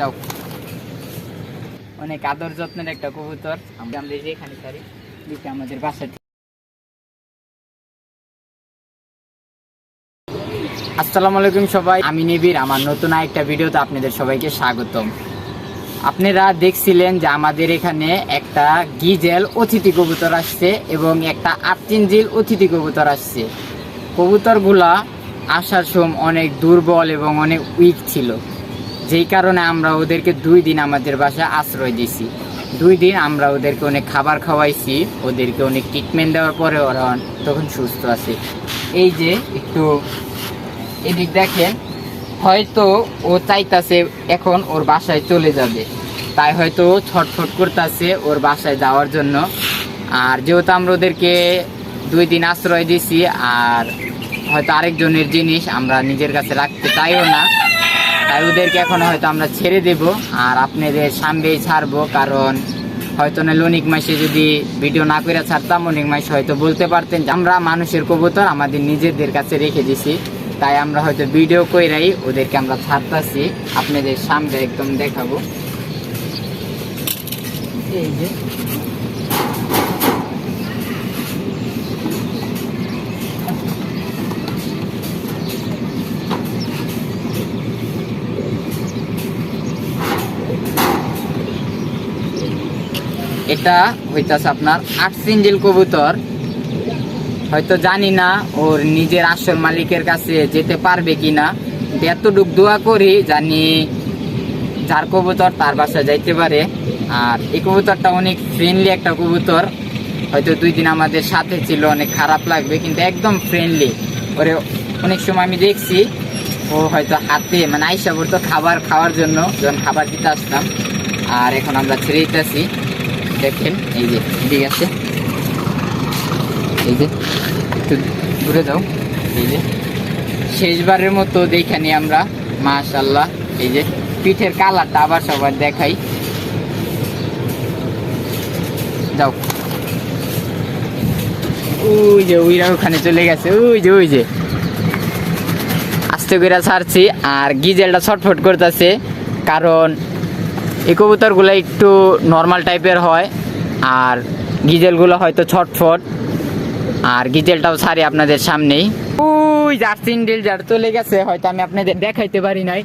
যাও। অনেক আদর যত্নের একটা কবুতর। আমরা এখানে ছাড়ি দিতে আমাদের বাসা আসসালামু আলাইকুম সবাই, আমি নিবির আমার নতুন একটা ভিডিওতে আপনাদের সবাইকে স্বাগতম। আপনারা দেখছিলেন যে আমাদের এখানে একটা গিজেল অতিথি কবুতর আসছে এবং একটা আর্চিনজিল অতিথি কবুতর আসছে। কবুতরগুলা আসার সময় অনেক দুর্বল এবং অনেক উইক ছিল। যেই কারণে আমরা ওদেরকে দুই দিন আমাদের বাসায় আশ্রয় দিছি। দুই দিন আমরা ওদেরকে অনেক খাবার খাওয়াইছি, ওদেরকে অনেক ট্রিটমেন্ট দেওয়ার পরে ওরা তখন সুস্থ আছে। এই যে একটু এদিক দেখেন, হয়তো ও চাইতাছে এখন ওর বাসায় চলে যাবে। তাই হয়তো ছটফট করতেছে ওর বাসায় যাওয়ার জন্য। আর যেহেতু আমরা ওদেরকে দুই দিন আশ্রয় দিছি, আর হয়তো আরেকজনের জিনিস আমরা নিজের কাছে রাখতে চাইও না তাই ওদেরকে এখন হয়তো আমরা ছেড়ে দেব, আর আপনাদের সামনেই ছাড়বো, কারণ হয়তো না লনিক মাসে যদি ভিডিও না করে ছাড়তাম অনেক মাসে হয়তো বলতে পারতেন আমরা মানুষের কবুতর, আমাদের নিজেদের কাছে রেখে দিছি, তাই আমরা হয়তো ভিডিও কইরাই ওদেরকে আমরা ছাড়তাছি, আপনাদের সামনে একদম দেখাবো। এই যে। এটা হইতাছে আপনার আট সিঞ্জিল কবুতর। হয়তো জানি না ওর নিজের আসল মালিকের কাছে যেতে পারবে কি কিনা এতটুক দোয়া করি জানি যার কবুতর তার বাসা যাইতে পারে। আর এই কবুতরটা অনেক ফ্রেন্ডলি একটা কবুতর। হয়তো দুই দিন আমাদের সাথে ছিল, অনেক খারাপ লাগবে, কিন্তু একদম ফ্রেন্ডলি ওরে অনেক সময় আমি দেখছি, ও হয়তো হাতে মানে আইসা পড়তো খাবার খাওয়ার জন্য, যখন খাবার দিতে আসতাম। আর এখন আমরা ছেড়ে দিতেছি। দেখেন, এই যে ঠিক আছে। এই যে, একটু ঘুরে যাও। এই যে, শেষবারের মতো দেখানি আমরা মাশাল্লাহ এই যে, পিঠের কালারটা আবার সবার দেখাই। যাও। ওই যে, ওইরা ওখানে চলে গেছে। ওই যে ওই যে। আস্তে করে ছাড়ছি, আর গিজেলটা ছটফট করতেছে, কারণ এই কবুতরগুলো একটু নর্মাল টাইপের হয়, আর গিজেলগুলো হয়তো ছটফট। আর গিজেলটাও ছাড়ি আপনাদের সামনেই। ওই জার্সিন ডিল যার চলে গেছে, হয়তো আমি আপনাদের দেখাইতে পারি নাই।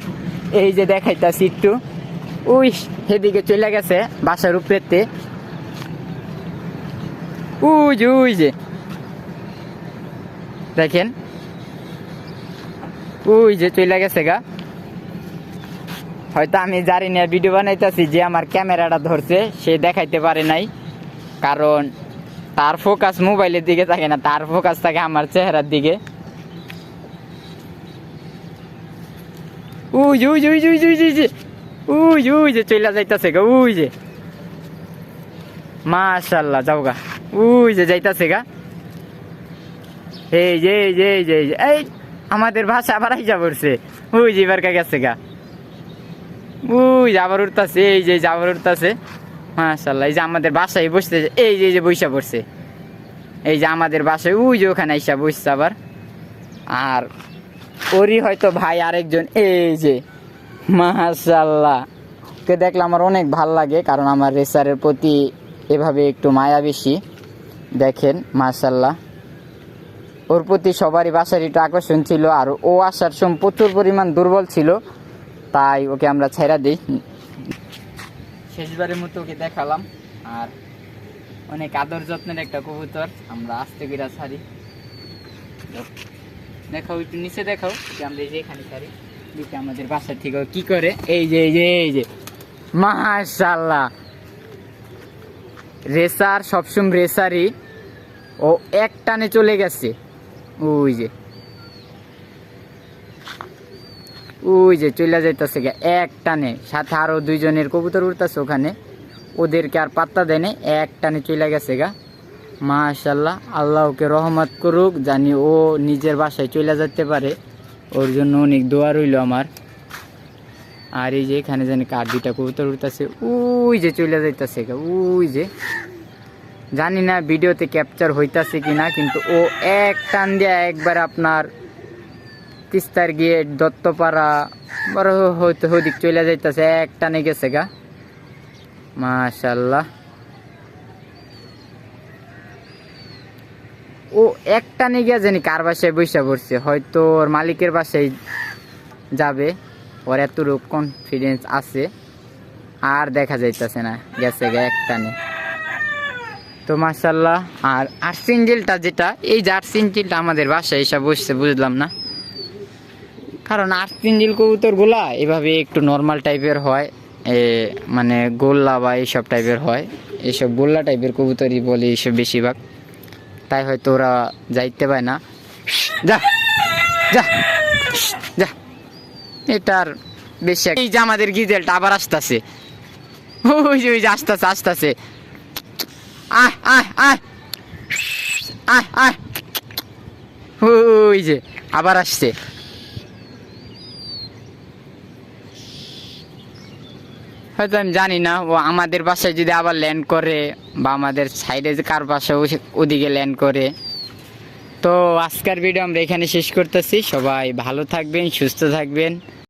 এই যে দেখাইতাছি একটু। উই সেদিকে চলে গেছে, বাসার উপরেতে। উই যে উই যে। দেখেন। উই যে চলে গেছে গা। হয়তো আমি জানি না ভিডিও বানাইতেছি যে আমার ক্যামেরাটা ধরছে সে দেখাইতে পারে নাই। কারণ তার ফোকাস মোবাইলের দিকে থাকে না তার ফোকাস থাকে আমার চেহারার দিকে। উই উই উই উই উই উই উই উই যে চলে যাইতাছে গা উই যে। মাশাল্লাহ যাও গা। উই যে যাইতাছে গা। এই যে এই যে এই যে, এই আমাদের ভাষা আবার আইসা পড়ছে। উই যে এবার গেছে গা? যে আবার উঠতাছে, এই যে আবার উঠতাছে। মাশাল্লাহ এই যে আমাদের বাসায় বসতে, এই যে এই যে বৈশা পড়ছে। এই যে আমাদের বাসায়, উই যে ওখানে আইসা বসছে আবার। আর ওরই হয়তো ভাই আরেকজন, এই যে মাশাল্লাহ কে দেখলে আমার অনেক ভালো লাগে, কারণ আমার রেসারের প্রতি এভাবে একটু মায়া বেশি। দেখেন মাশাল্লাহ ওর প্রতি সবারই বাসার একটু আকর্ষণ ছিল, আর ও আসার সময় প্রচুর পরিমাণ দুর্বল ছিল। তাই ওকে আমরা ছেড়া দিই। শেষবারের মতো ওকে দেখালাম। আর অনেক আদর যত্নের একটা কবুতর। আমরা আস্তে করে ছাড়ি। দেখাও, একটু নিচে দেখাও, যে আমরা এই যে এখানে ছাড়ি। আমাদের বাসা থেকে কি করে। এই যে এই যে এই যে। মাশাল্লাহ রেসার, সবসময় রেসারই। ও এক টানে চলে গেছে। ওই যে। ওই যে চলে যাইতেছে গে এক টানে। সাথে আরও দুইজনের কবুতর উঠতেছে ওখানে। ওদেরকে আর পাত্তা দেয় নাই, এক টানে চলে গেছে গা। মাশাল্লাহ আল্লাহ ওকে রহমত করুক জানি ও নিজের বাসায় চলে যেতে পারে। ওর জন্য অনেক দোয়া রইল আমার। আর এই যে এখানে জানি কার দুইটা কবুতর উঠতেছে ওই যে চলে যাইতেছে গা ওই যে। জানি না ভিডিওতে ক্যাপচার হইতাছে কি না কিন্তু ও এক টান দিয়ে একবার আপনার তিস্তার গেট, দত্তপাড়া, বড় হইতে ওদিক চলে যাইতেছে একটা নে গেছে গা। মাশাল্লাহ। ও একটা নিয়ে গিয়া জানি কার বাসায় বৈশা পড়ছে, হয়তো ওর মালিকের বাসায় যাবে। ওর এত রূপ কনফিডেন্স আছে, আর দেখা যাইতেছে না, গেছে গা একটা নে তো মার্শাল্লাহ আর আর্সিঞ্জিলটা যেটা, এই যে আর্সিঞ্জিলটা আমাদের বাসায় এসে বসছে, বুঝলাম না। কারণ আর্সিঞ্জিল কবুতরগুলা এভাবে একটু নর্মাল টাইপের হয় এ, মানে গোল্লা বা এইসব টাইপের হয়। এইসব গোল্লা টাইপের কবুতরই বলে এইসব বেশিরভাগ। তাই হয়তো ওরা যাইতে পায় না। যা যা যা। এটার বেশি এই যে আমাদের গিজেলটা আবার আসতেছে। ওই যে ওই যে আসতেছে আসতেছে। আহ আহ আয় আহ আয় ওই যে আবার আসছে। হয়তো আমি জানি না, ও আমাদের বাসায় যদি আবার ল্যান্ড করে বা আমাদের সাইডে যে কার বাসায় ওদিকে ল্যান্ড করে। তো আজকের ভিডিও আমরা এখানে শেষ করতেছি। সবাই ভালো থাকবেন, সুস্থ থাকবেন।